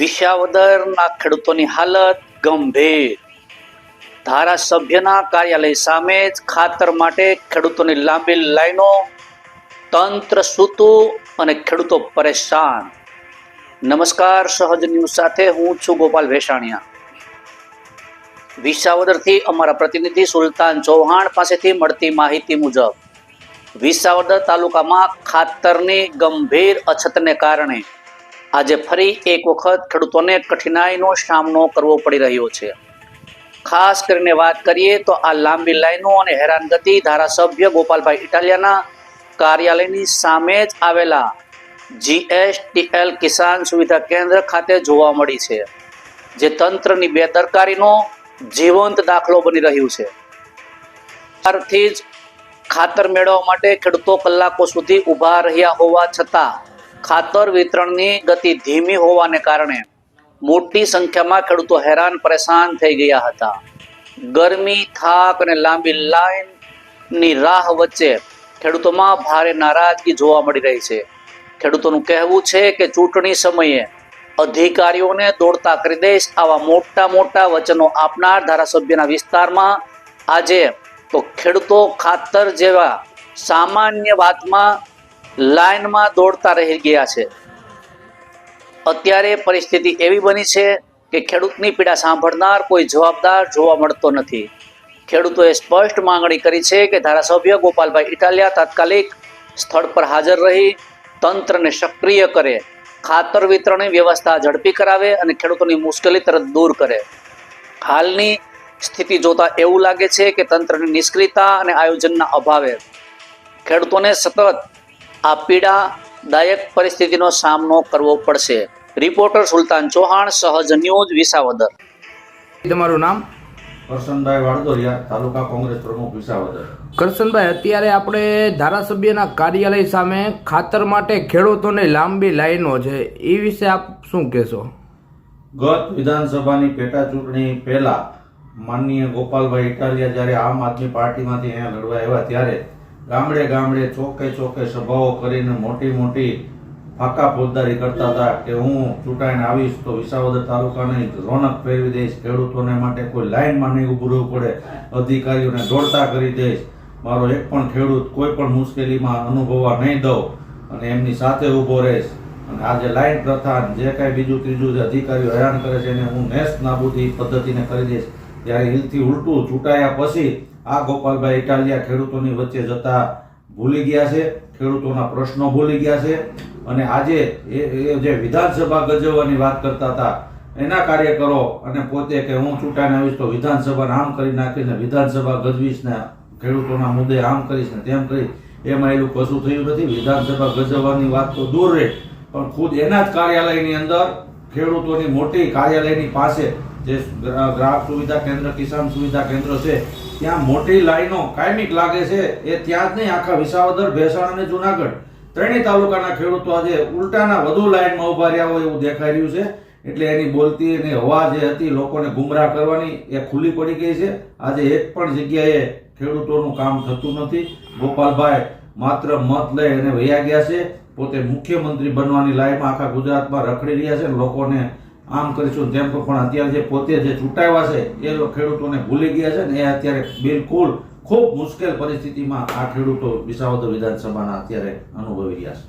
વિસાવદરના ખેડૂતોની હાલત ગંભીર. ધારાસભ્યના કાર્યાલય સામે જ ખાતર માટે ખેડૂતોની લાંબી લાઈનો, તંત્ર સૂતું અને ખેડૂતો પરેશાન. નમસ્કાર, સહજ ન્યૂઝ સાથે હું છું ગોપાલ ભેસાણિયા. વિસાવદરથી અમારા પ્રતિનિધિ સુલતાન ચૌહાણ પાસેથી મળતી માહિતી મુજબ, વિસાવદર તાલુકામાં ખાતરની ગંભીર અછતને કારણે આજે ફરી એક વખત ખેડૂતોને કઠિનાઈનો સામનો કરવો પડી રહ્યો છે. ખાસ કરીને વાત કરીએ તો આ લાંબી લાઈનો અને હેરાનગતિ ધારાસભ્ય ગોપાલભાઈ ઇટાલિયાના કાર્યાલયની સામે જ આવેલા જીએસટીએલ કિસાન સુવિધા કેન્દ્ર ખાતે જોવા મળી છે, જે તંત્રની બેદરકારીનો જીવંત દાખલો બની રહ્યું છે. ત્યારથી જ ખાતર મેળવવા માટે ખેડૂતો કલાકો સુધી ઊભા રહ્યા હોવા છતાં ખાતર વિતરણની ગતિ ધીમી હોવાને કારણે મોટી સંખ્યામાં ખેડૂતો હેરાન પરેશાન થઈ ગયા હતા. ગરમી, થાક અને લાંબી લાઈનની રાહ વચ્ચે ખેડૂતોમાં ભારે નારાજગી જોવા મળી રહી છે. ખેડૂતોનું કહેવું છે કે ચૂંટણી સમયે અધિકારીઓને દોડતા કરી દઈશ આવા મોટા મોટા વચનો આપનાર ધારાસભ્યના વિસ્તારમાં. આજે તો ખેડૂતો ખાતર જેવા સામાન્ય વાતમાં લાઈનમાં દોડતા રહી ગયા છે. અત્યારે પરિસ્થિતિ એવી બની છે કે ખેડૂતની પીડા સાંભળનાર કોઈ જવાબદાર જોવા મળતો નથી. ખેડૂતોએ સ્પષ્ટ માંગણી કરી છે કે ધારાસભ્ય ગોપાલભાઈ ઇટાલિયા તાત્કાલિક સ્થળ પર હાજર રહી, તંત્રને સક્રિય કરે, ખાતર વિતરણની વ્યવસ્થા ઝડપી કરાવે અને ખેડૂતોની મુશ્કેલી તરત દૂર કરે. હાલની સ્થિતિ જોતા એવું લાગે છે કે તંત્રની નિષ્ક્રિયતા અને આયોજનના અભાવે ખેડૂતોને સતત આ પીડાદાયક પરિસ્થિતિનો સામનો કરવો પડશે. રિપોર્ટર સુલતાન ચૌહાણ સહજ ન્યૂઝ વિસાવદર. તમારું નામ? કરશનભાઈ વાડદોરિયા તાલુકા કોંગ્રેસ પ્રમુખ વિસાવદર. કરશનભાઈ અત્યારે આપણે ધારાસભ્યના કાર્યાલય સામે ખાતર માટે ખેડૂતોને લાંબી લાઈનો છે. એ વિશે આપ શું કહેશો? ગત વિધાનસભાની પેટા ચૂંટણી પહેલા માનનીય ગોપાલભાઈ ઇટાલિયા જ્યારે આમ આદમી પાર્ટીમાંથી અહીંયા લડવા આવ્યા ત્યારે ગામડે ગામડે ચોકે ચોકે સભાઓ કરીને મોટી મોટી ફાકા ફોજદારી કરતા હતા કે હું ચૂંટાઈને આવીશ તો વિસાવદર તાલુકાની રોનક ફેરવી દઈશ, ખેડૂતોને માટે કોઈ લાઇનમાં નહીં ઊભું રહેવું પડે, અધિકારીઓને દોડતા કરી દઈશ. મારો એક પણ ખેડૂત કોઈ પણ મુશ્કેલીમાં અનુભવવા નહીં દઉં અને એમની સાથે ઊભો રહીશ. અને આ જે લાઇન પ્રથા જે કાંઈ બીજું ત્રીજું જે અધિકારીઓ હેરાન કરે છે એને હું નેસ્ત નાબૂદી પદ્ધતિને કરી દઈશ. ત્યારે હિલથી ઉલટું ચૂંટાયા પછી આ ગોપાલભાઈ ઇટાલિયા ખેડૂતોની વચ્ચે જતા ભૂલી ગયા છે, ખેડૂતોના પ્રશ્નો ભૂલી ગયા છે અને આજે એ જે વિધાનસભા ગજવવાની વાત કરતા હતા, એના કાર્યકરો અને પોતે કે હું ચૂંટાઈને આવીશ તો વિધાનસભાને આમ કરી નાખીને વિધાનસભા ગજવીશ ને ખેડૂતોના મુદ્દે આમ કરીશ ને તેમ કરી, એમાં એવું કશું થયું નથી. વિધાનસભા ગજવવાની વાત તો દૂર રહે, પણ ખુદ એના જ કાર્યાલયની અંદર ખેડૂતોની મોટી કાર્યાલયની પાસે જે ગ્રાહક સુવિધા કેન્દ્ર, કિસાન સુવિધા કેન્દ્ર છે, ત્યાં મોટી લાઈનો કાયમિક લાગે છે, એ ત્યાં જ નહીં, આખા વિસાવદર, ભેસાણ અને જુનાગઢ, ત્રણેય તાલુકાના ખેડૂતો આજે ઉલટાના વધુ લાઈનમાં ઊભા રહ્યા હોય એવું દેખાઈ રહ્યું છે, એટલે એની બોલતી એની હવા જે હતી લોકોને ગુમરાહ કરવાની એ ખુલ્લી પડી ગઈ છે. આજે એક પણ જગ્યાએ ખેડૂતોનું કામ થતું નથી. ગોપાલભાઈ માત્ર મત લઈ અને વૈયા ગયા છે. પોતે મુખ્યમંત્રી બનવાની લાઈનમાં આખા ગુજરાતમાં રખડી રહ્યા છે લોકોને આમ કરીશું તેમ પણ અત્યારે જે પોતે જે ચૂંટાયા છે, એ ખેડૂતોને ભૂલી ગયા છે ને એ અત્યારે બિલકુલ ખૂબ મુશ્કેલ પરિસ્થિતિમાં આ ખેડૂતો વિસાવદર વિધાનસભાના અત્યારે અનુભવી રહ્યા છે.